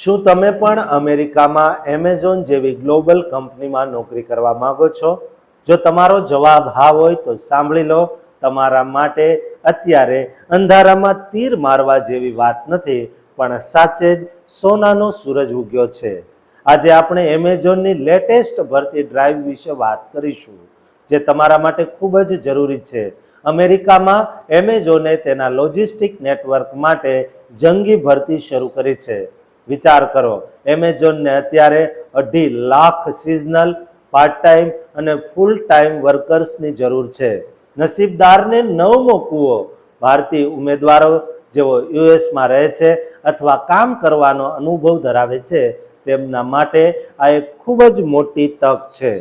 શું તમે પણ અમેરિકામાં એમેઝોન જેવી ગ્લોબલ કંપનીમાં નોકરી કરવા માંગો છો? જો તમારો જવાબ હા હોય તો સાંભળી લો. તમારા માટે અત્યારે અંધારામાં તીર મારવા જેવી વાત નથી, પણ સાચે જ સોનાનો સૂરજ ઉગ્યો છે. આજે આપણે એમેઝોનની લેટેસ્ટ ભરતી ડ્રાઈવ વિશે વાત કરીશું, જે તમારા માટે ખૂબ જ જરૂરી છે. અમેરિકામાં એમેઝોને તેના લોજિસ્ટિક નેટવર્ક માટે જંગી ભરતી શરૂ કરી છે. વિચાર કરો. એમેઝોનને અત્યારે અઢી લાખ સિઝનલ પાર્ટ ટાઈમ અને ફૂલ ટાઈમ વર્કર્સની જરૂર છે. નસીબદારને નવમો કૂવો ભારતીય ઉમેદવારો જેઓ યુએસમાં રહે છે અથવા કામ કરવાનો અનુભવ ધરાવે છે, તેમના માટે આ એક ખૂબ જ મોટી તક છે.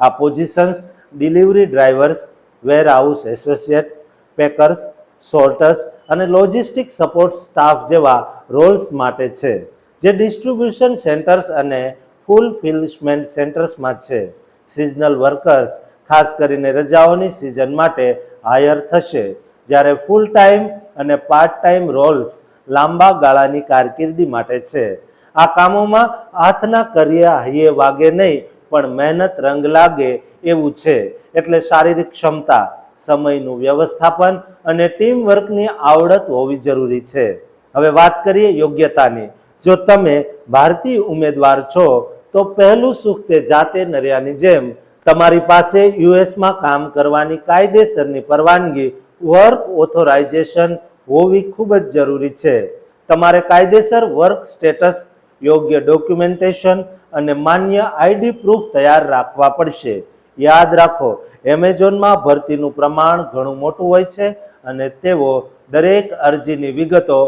આ positions delivery drivers warehouse associates packers sorters અને લોજિસ્ટિક સપોર્ટ સ્ટાફ જેવા રોલ્સ માટે છે. જે ડિસ્ટ્રીબ્યુશન સેન્ટર્સ અને ફૂલફિલમેન્ટ સેન્ટર્સમાં છે. સિઝનલ વર્કર્સ ખાસ કરીને રજાઓની સિઝન માટે હાયર થશે. જ્યારે ફૂલ ટાઈમ અને પાર્ટ ટાઈમ રોલ્સ લાંબા ગાળાની કારકિર્દી માટે છે. આ કામોમાં હાથના કર્યા હૈયે વાગે નહીં, પણ મહેનત, રંગ લાગે એવું છે. એટલે શારીરિક ક્ષમતા, સમયનું વ્યવસ્થાપન અને ટીમ વર્કની આવડત હોવી જરૂરી છે. હવે વાત કરીએ યોગ્યતાની. જો તમે ભારતીય ઉમેદવાર છો, તો પહેલું સુખ તે જાતે નર્યાની જેમ. તમારી પાસે યુએસમાં કામ કરવાની કાયદેસરની પરવાનગી વર્ક ઓથોરાઇઝેશન હોવી ખૂબ જ જરૂરી છે. તમારે કાયદેસર વર્ક સ્ટેટસ યોગ્ય ડોક્યુમેન્ટેશન અને માન્ય આઈડી પ્રૂફ તૈયાર રાખવા પડશે. યાદ રાખો, એમેઝોનમાં ભરતીનું પ્રમાણ ઘણું મોટું હોય છે અને તેઓ દરેક અરજીની વિગતો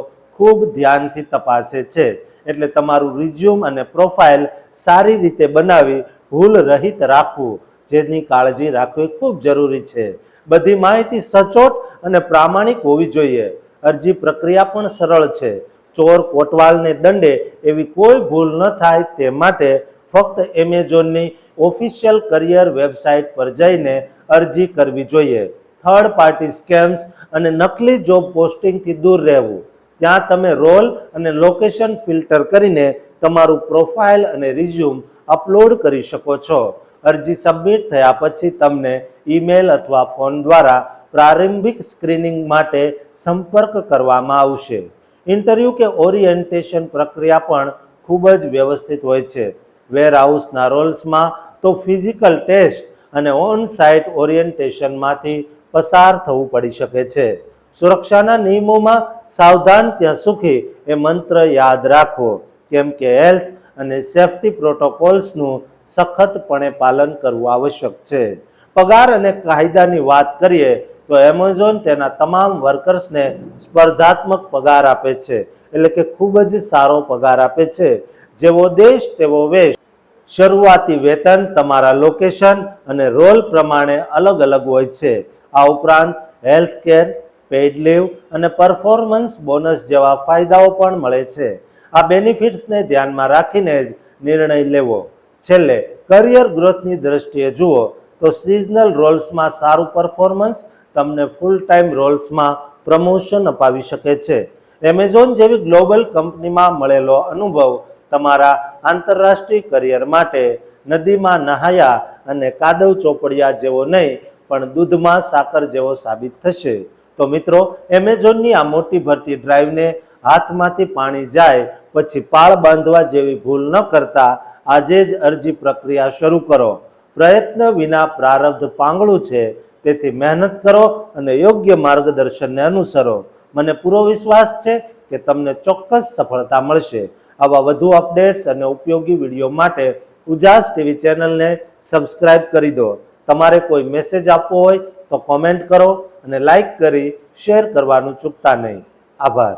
ખૂબ ધ્યાનથી તપાસે છે. એટલે તમારું રિઝ્યુમ અને પ્રોફાઇલ સારી રીતે બનાવી ભૂલ રહિત રાખવું. જેની કાળજી રાખવી ખૂબ જરૂરી છે. બધી માહિતી સચોટ અને પ્રામાણિક હોવી જોઈએ. અરજી પ્રક્રિયા પણ સરળ છે. ચોર કોટવાલને દંડે એવી કોઈ ભૂલ ન થાય તે માટે ફક્ત એમેઝોનની ઓફિશિયલ કરિયર વેબસાઇટ પર જઈને અરજી કરવી જોઈએ. થર્ડ પાર્ટી સ્કેમ્સ અને નકલી જોબ પોસ્ટિંગથી દૂર રહેવું. ત્યાં તમે રોલ અને લોકેશન ફિલ્ટર કરીને તમારું પ્રોફાઇલ અને રિઝ્યુમ અપલોડ કરી શકો છો. અરજી સબમિટ થયા પછી તમને ઈમેલ અથવા ફોન દ્વારા પ્રારંભિક સ્ક્રીનિંગ માટે સંપર્ક કરવામાં આવશે. ઇન્ટરવ્યૂ કે ઓરિએન્ટેશન પ્રક્રિયા પણ ખૂબ જ વ્યવસ્થિત હોય છે. વેરહાઉસના રોલ્સમાં તો ફિઝિકલ ટેસ્ટ અને ઓન સાઇટ ઓરિએન્ટેશનમાંથી પસાર થવું પડી શકે છે. સુરક્ષાના નિયમોમાં સાવધાન, ત્યાં સુખી એ મંત્ર યાદ રાખવો. કેમ કે હેલ્થ અને સેફટી પ્રોટોકોલ્સનું સખતપણે પાલન કરવું આવશ્યક છે. પગાર અને કાયદાની વાત કરીએ, તો એમેઝોન તેના તમામ વર્કર્સને સ્પર્ધાત્મક પગાર આપે છે. એટલે કે ખૂબ જ સારો પગાર આપે છે. જેવો દેશ, તેવો વેશ. શરૂઆતી વેતન તમારા લોકેશન અને રોલ પ્રમાણે અલગ અલગ હોય છે. આ ઉપરાંત હેલ્થ કેર પેઇડ લીવ અને પરફોર્મન્સ બોનસ જેવા ફાયદાઓ પણ મળે છે. આ બેનિફિટ્સને ધ્યાનમાં રાખીને જ નિર્ણય લેવો. છેલ્લે, કરિયર ગ્રોથની દ્રષ્ટિએ જુઓ તો સિઝનલ રોલ્સમાં સારું પરફોર્મન્સ તમને ફૂલ ટાઈમ રોલ્સમાં પ્રમોશન અપાવી શકે છે. એમેઝોન જેવી ગ્લોબલ કંપનીમાં મળેલો અનુભવ તમારા આંતરરાષ્ટ્રીય કરિયર માટે નદીમાં નહાયા અને કાદવ ચોપડિયા જેવો નહીં, પણ દૂધમાં સાકર જેવો સાબિત થશે. તો મિત્રો, એમેઝોનની આ મોટી ભરતી ડ્રાઈવને હાથમાંથી પાણી જાય પછી પાળ બાંધવા જેવી ભૂલ ન કરતા આજે જ અરજી પ્રક્રિયા શરૂ કરો. પ્રયત્ન વિના પ્રારબ્ધ પાંગળું છે, તેથી મહેનત કરો અને યોગ્ય માર્ગદર્શનને અનુસરો. મને પૂરો વિશ્વાસ છે કે તમને ચોક્કસ સફળતા મળશે. આવા વધુ અપડેટ્સ અને ઉપયોગી વીડિયો માટે ઉજાસ ટીવી ચેનલને સબસ્ક્રાઇબ કરી દો. તમારે કોઈ મેસેજ આપવો હોય તો કોમેન્ટ કરો અને લાઈક કરી શેર કરવાનું ચૂકતા નહીં. આભાર.